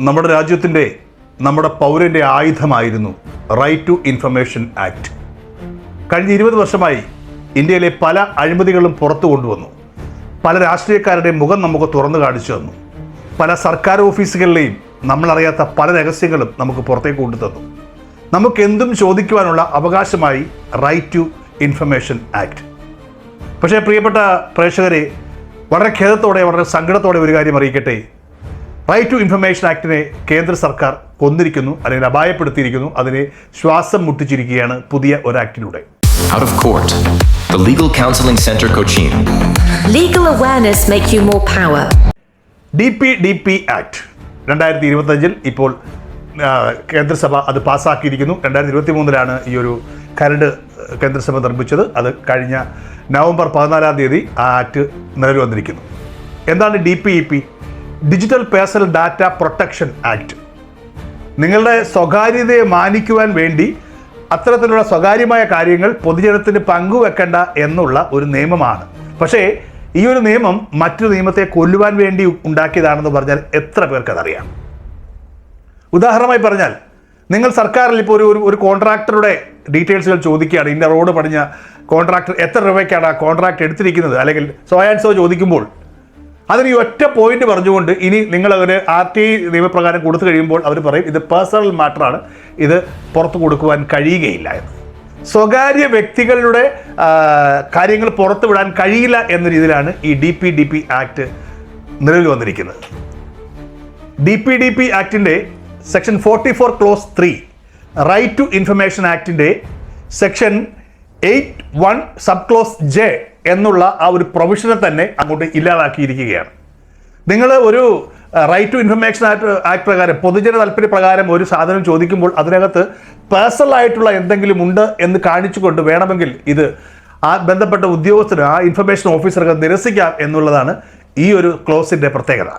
നമ്മുടെ രാജ്യത്തിന്റെ നമ്മുടെ പൗരന്റെ ആയുധമായിരുന്നു റൈറ്റ് ടു ഇൻഫർമേഷൻ ആക്ട് കഴിഞ്ഞ ഇരുപത് വർഷമായി ഇന്ത്യയിലെ പല അഴിമതികളും പുറത്തു കൊണ്ടുവന്നു. പല രാഷ്ട്രീയക്കാരുടെ മുഖം നമുക്ക് തുറന്നു കാണിച്ചു തന്നു. പല സർക്കാർ ഓഫീസുകളിലെയും നമ്മളറിയാത്ത പല രഹസ്യങ്ങളും നമുക്ക് പുറത്തേക്ക് കൊണ്ടുതന്നു നമുക്ക് എന്തും ചോദിക്കുവാനുള്ള അവകാശമായി റൈറ്റ് ടു ഇൻഫർമേഷൻ ആക്ട് പക്ഷേ പ്രിയപ്പെട്ട പ്രേക്ഷകരെ വളരെ ഖേദത്തോടെ വളരെ സങ്കടത്തോടെ ഒരു കാര്യം അറിയിക്കട്ടെ. റൈറ്റ് ടു ഇൻഫർമേഷൻ ആക്ടിനെ കേന്ദ്ര സർക്കാർ കൊന്നിരിക്കുന്നു അല്ലെങ്കിൽ അപായപ്പെടുത്തിയിരിക്കുന്നു അതിനെ ശ്വാസം മുട്ടിച്ചിരിക്കുകയാണ് പുതിയ ഒരു ആക്ടിലൂടെ Out of court. The Legal Counseling Center Cochin. Legal awareness make you more power. D P D P act രണ്ടായിരത്തി ഇരുപത്തഞ്ചിൽ ഇപ്പോൾ കേന്ദ്രസഭ അത് പാസ്സാക്കിയിരിക്കുന്നു രണ്ടായിരത്തി ഇരുപത്തി മൂന്നിലാണ് ഈ ഒരു കരട് കേന്ദ്രസഭ നിർമ്മിച്ചത് അത് കഴിഞ്ഞ നവംബർ പതിനാലാം തീയതി ആ ആക്ട് നിലവിൽ വന്നിരിക്കുന്നു എന്താണ് D P E P digital personal data protection act നിങ്ങളുടെ സ്വകാര്യതയെ മാനിക്കുവാൻ വേണ്ടി അത്തരത്തിലുള്ള സ്വകാര്യമായ കാര്യങ്ങൾ പൊതുജനത്തിന് പങ്കുവെക്കേണ്ട എന്നുള്ള ഒരു നിയമമാണ്. പക്ഷേ ഈ ഒരു നിയമം മറ്റൊരു നിയമത്തെ കൊല്ലുവാൻ വേണ്ടി ഉണ്ടാക്കിയതാണെന്ന് പറഞ്ഞാൽ എത്ര പേർക്ക് അതറിയാം? ഉദാഹരണമായി പറഞ്ഞാൽ നിങ്ങൾ സർക്കാരിൽ ഇപ്പോൾ ഒരു ഒരു- കോൺട്രാക്ടറുടെ ഡീറ്റെയിൽസുകൾ ചോദിക്കുകയാണ്. ഇന്ന റോഡ് പണിഞ്ഞ കോൺട്രാക്ടർ എത്ര രൂപയ്ക്കാണ് ആ കോൺട്രാക്ട് എടുത്തിരിക്കുന്നത്? അല്ലെങ്കിൽ സോയാൻസോ ചോദിക്കുമ്പോൾ അതിന് ഈ ഒറ്റ പോയിന്റ് പറഞ്ഞുകൊണ്ട് ഇനി നിങ്ങൾ ഒരു ആർ ടി നിയമപ്രകാരം കൊടുത്തു കഴിയുമ്പോൾ അവർ പറയും ഇത് പേഴ്സണൽ മാറ്ററാണ് ഇത് പുറത്തു കൊടുക്കുവാൻ കഴിയുകയില്ല എന്ന്. സ്വകാര്യ വ്യക്തികളുടെ കാര്യങ്ങൾ പുറത്തു വിടാൻ കഴിയില്ല എന്ന രീതിയിലാണ് ഈ D P D P act നിലവിൽ വന്നിരിക്കുന്നത്. D P D P ആക്ടിന്റെ section forty four clause three right to information ആക്ടിന്റെ section eight one sub clause J എന്നുള്ള ആ ഒരു പ്രൊവിഷനെ തന്നെ അങ്ങോട്ട് ഇല്ലാതാക്കിയിരിക്കുകയാണ്. നിങ്ങൾ ഒരു right to information act act പ്രകാരം പൊതുജന താല്പര്യ പ്രകാരം ഒരു സാധനം ചോദിക്കുമ്പോൾ അതിനകത്ത് പേഴ്സണൽ ആയിട്ടുള്ള എന്തെങ്കിലും ഉണ്ട് എന്ന് കാണിച്ചുകൊണ്ട് വേണമെങ്കിൽ ഇത് ആ ബന്ധപ്പെട്ട ഉദ്യോഗസ്ഥന് ആ ഇൻഫർമേഷൻ ഓഫീസർക്ക് നിരസിക്കാം എന്നുള്ളതാണ് ഈ ഒരു ക്ലോസിന്റെ പ്രത്യേകത.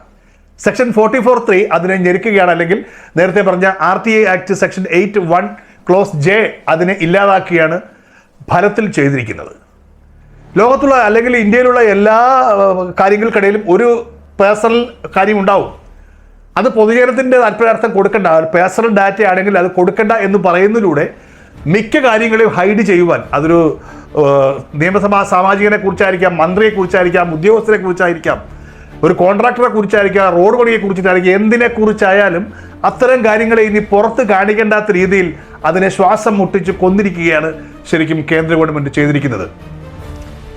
സെക്ഷൻ ഫോർട്ടി ഫോർ ത്രീ അതിനെ ഞെരുക്കുകയാണ്. അല്ലെങ്കിൽ നേരത്തെ പറഞ്ഞ R T I act section eight one clause J അതിനെ ഇല്ലാതാക്കിയാണ് ഫലത്തിൽ ചെയ്തിരിക്കുന്നത്. ലോകത്തുള്ള അല്ലെങ്കിൽ ഇന്ത്യയിലുള്ള എല്ലാ കാര്യങ്ങൾക്കിടയിലും ഒരു പേഴ്സണൽ കാര്യം ഉണ്ടാവും അത് പൊതുജനത്തിന്റെ താല്പര്യാർത്ഥം കൊടുക്കേണ്ട. പേഴ്സണൽ ഡാറ്റ ആണെങ്കിൽ അത് കൊടുക്കണ്ട എന്ന് പറയുന്നതിലൂടെ മിക്ക കാര്യങ്ങളെയും ഹൈഡ് ചെയ്യുവാൻ അതൊരു നിയമസഭാ സാമാജികനെ കുറിച്ചായിരിക്കാം മന്ത്രിയെ കുറിച്ചായിരിക്കാം ഉദ്യോഗസ്ഥരെ കുറിച്ചായിരിക്കാം ഒരു കോൺട്രാക്ടറെ കുറിച്ചായിരിക്കാം റോഡ് പണിയെ കുറിച്ചിട്ടായിരിക്കും എന്തിനെക്കുറിച്ചായാലും അത്തരം കാര്യങ്ങളെ ഇനി പുറത്ത് കാണിക്കേണ്ടാത്ത രീതിയിൽ അതിനെ ശ്വാസം മുട്ടിച്ച് കൊന്നിരിക്കുകയാണ് ശരിക്കും കേന്ദ്ര ഗവൺമെന്റ് ചെയ്തിരിക്കുന്നത്.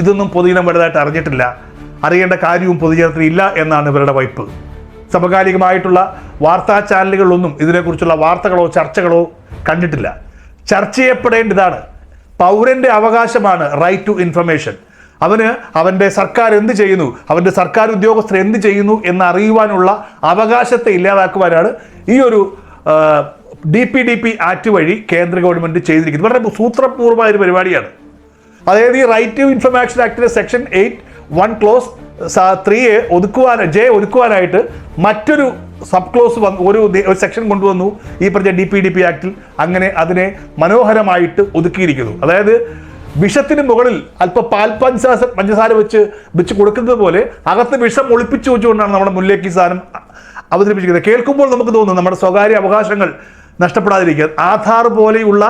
ഇതൊന്നും പൊതുജനം വലുതായിട്ട് അറിഞ്ഞിട്ടില്ല. അറിയേണ്ട കാര്യവും പൊതുജനത്തിന് ഇല്ല എന്നാണ് ഇവരുടെ വൈപ്പ്. സമകാലികമായിട്ടുള്ള വാർത്താ ചാനലുകളിലൊന്നും ഇതിനെക്കുറിച്ചുള്ള വാർത്തകളോ ചർച്ചകളോ കണ്ടിട്ടില്ല. ചർച്ച ചെയ്യപ്പെടേണ്ടതാണ്. പൗരന്റെ അവകാശമാണ് റൈറ്റ് ടു ഇൻഫർമേഷൻ അവന് അവന്റെ സർക്കാർ എന്ത് ചെയ്യുന്നു? അവന്റെ സർക്കാർ ഉദ്യോഗസ്ഥർ എന്ത് ചെയ്യുന്നു എന്ന് അറിയുവാനുള്ള അവകാശത്തെ ഇല്ലാതാക്കുവാനാണ് ഈ ഒരു D P D P act വഴി കേന്ദ്ര ഗവൺമെന്റ് ചെയ്തിരിക്കുന്നത്. വളരെ സൂത്രപൂർവമായ ഒരു പരിപാടിയാണ്. അതായത് ഈ റൈറ്റ് ടു ഇൻഫർമേഷൻ ആക്ടിലെ സെക്ഷൻ എയ്റ്റ് വൺ ക്ലോസ് ത്രീയെ ഒതുക്കുവാൻ ജെ ഒതുക്കുവാനായിട്ട് മറ്റൊരു സബ് ക്ലോസ് വന്ന് ഒരു സെക്ഷൻ കൊണ്ടുവന്നു. ഈ പറഞ്ഞ ഡി പി ഡി പി ആക്ടിൽ അങ്ങനെ അതിനെ മനോഹരമായിട്ട് ഒതുക്കിയിരിക്കുന്നു. അതായത് വിഷത്തിന് മുകളിൽ അല്പം പാൽ പഞ്ചസാര പഞ്ചസാര വെച്ച് വെച്ച് കൊടുക്കുന്നത് പോലെ അകത്ത് വിഷം ഒളിപ്പിച്ചു വെച്ചുകൊണ്ടാണ് നമ്മുടെ മുല്ലേക്ക് സാധനം അവതരിപ്പിച്ചിരിക്കുന്നത്. കേൾക്കുമ്പോൾ നമുക്ക് തോന്നും നമ്മുടെ സ്വകാര്യ അവകാശങ്ങൾ നഷ്ടപ്പെടാതിരിക്കുക ആധാർ പോലെയുള്ള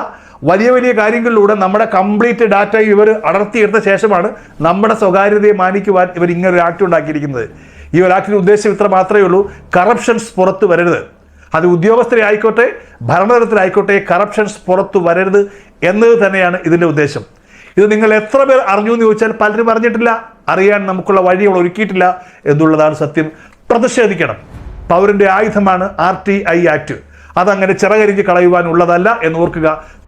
വലിയ വലിയ കാര്യങ്ങളിലൂടെ നമ്മുടെ കംപ്ലീറ്റ് ഡാറ്റ ഇവർ അടർത്തിയെടുത്ത ശേഷമാണ് നമ്മുടെ സ്വകാര്യതയെ മാനിക്കുവാൻ ഇവർ ഇങ്ങനെ ഒരു ആക്ട് ഉണ്ടാക്കിയിരിക്കുന്നത്. ഈ ഒരു ആക്ടിന്റെ ഉദ്ദേശം ഇത്ര മാത്രമേ ഉള്ളൂ. കറപ്ഷൻസ് പുറത്തു വരരുത്. അത് ഉദ്യോഗസ്ഥരെ ആയിക്കോട്ടെ ഭരണതലത്തിലായിക്കോട്ടെ കറപ്ഷൻസ് പുറത്തു വരരുത് എന്നത് തന്നെയാണ് ഇതിന്റെ ഉദ്ദേശം. ഇത് നിങ്ങൾ എത്ര പേർ അറിഞ്ഞു എന്ന് ചോദിച്ചാൽ പലരും അറിഞ്ഞിട്ടില്ല. അറിയാൻ നമുക്കുള്ള വഴികൾ ഒരുക്കിയിട്ടില്ല എന്നുള്ളതാണ് സത്യം. പ്രതിഷേധിക്കണം. പൗരന്റെ ആയുധമാണ് ആർ ടി ഐ ആക്ട്. അതങ്ങനെ ചിറകരിഞ്ഞ് കളയുവാനുള്ളതല്ല എന്ന് ഓർക്കുക.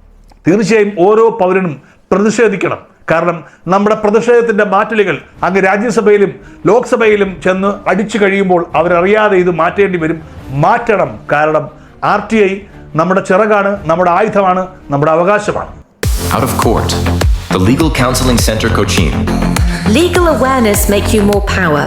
തീർച്ചയായും ഓരോ പൗരനും പ്രതിഷേധിക്കണം കാരണം നമ്മുടെ പ്രതിഷേധത്തിന്റെ മാറ്റലുകൾ അങ്ങ് രാജ്യസഭയിലും ലോക്സഭയിലും ചെന്ന് അടിച്ചു കഴിയുമ്പോൾ അവരറിയാതെ ഇത് മാറ്റേണ്ടി വരും മാറ്റണം കാരണം ആർ ടി ഐ നമ്മുടെ ചിറകാണ് നമ്മുടെ ആയുധമാണ് നമ്മുടെ അവകാശമാണ് Out of court. The Legal Counseling Center Cochin. Legal awareness make you more power.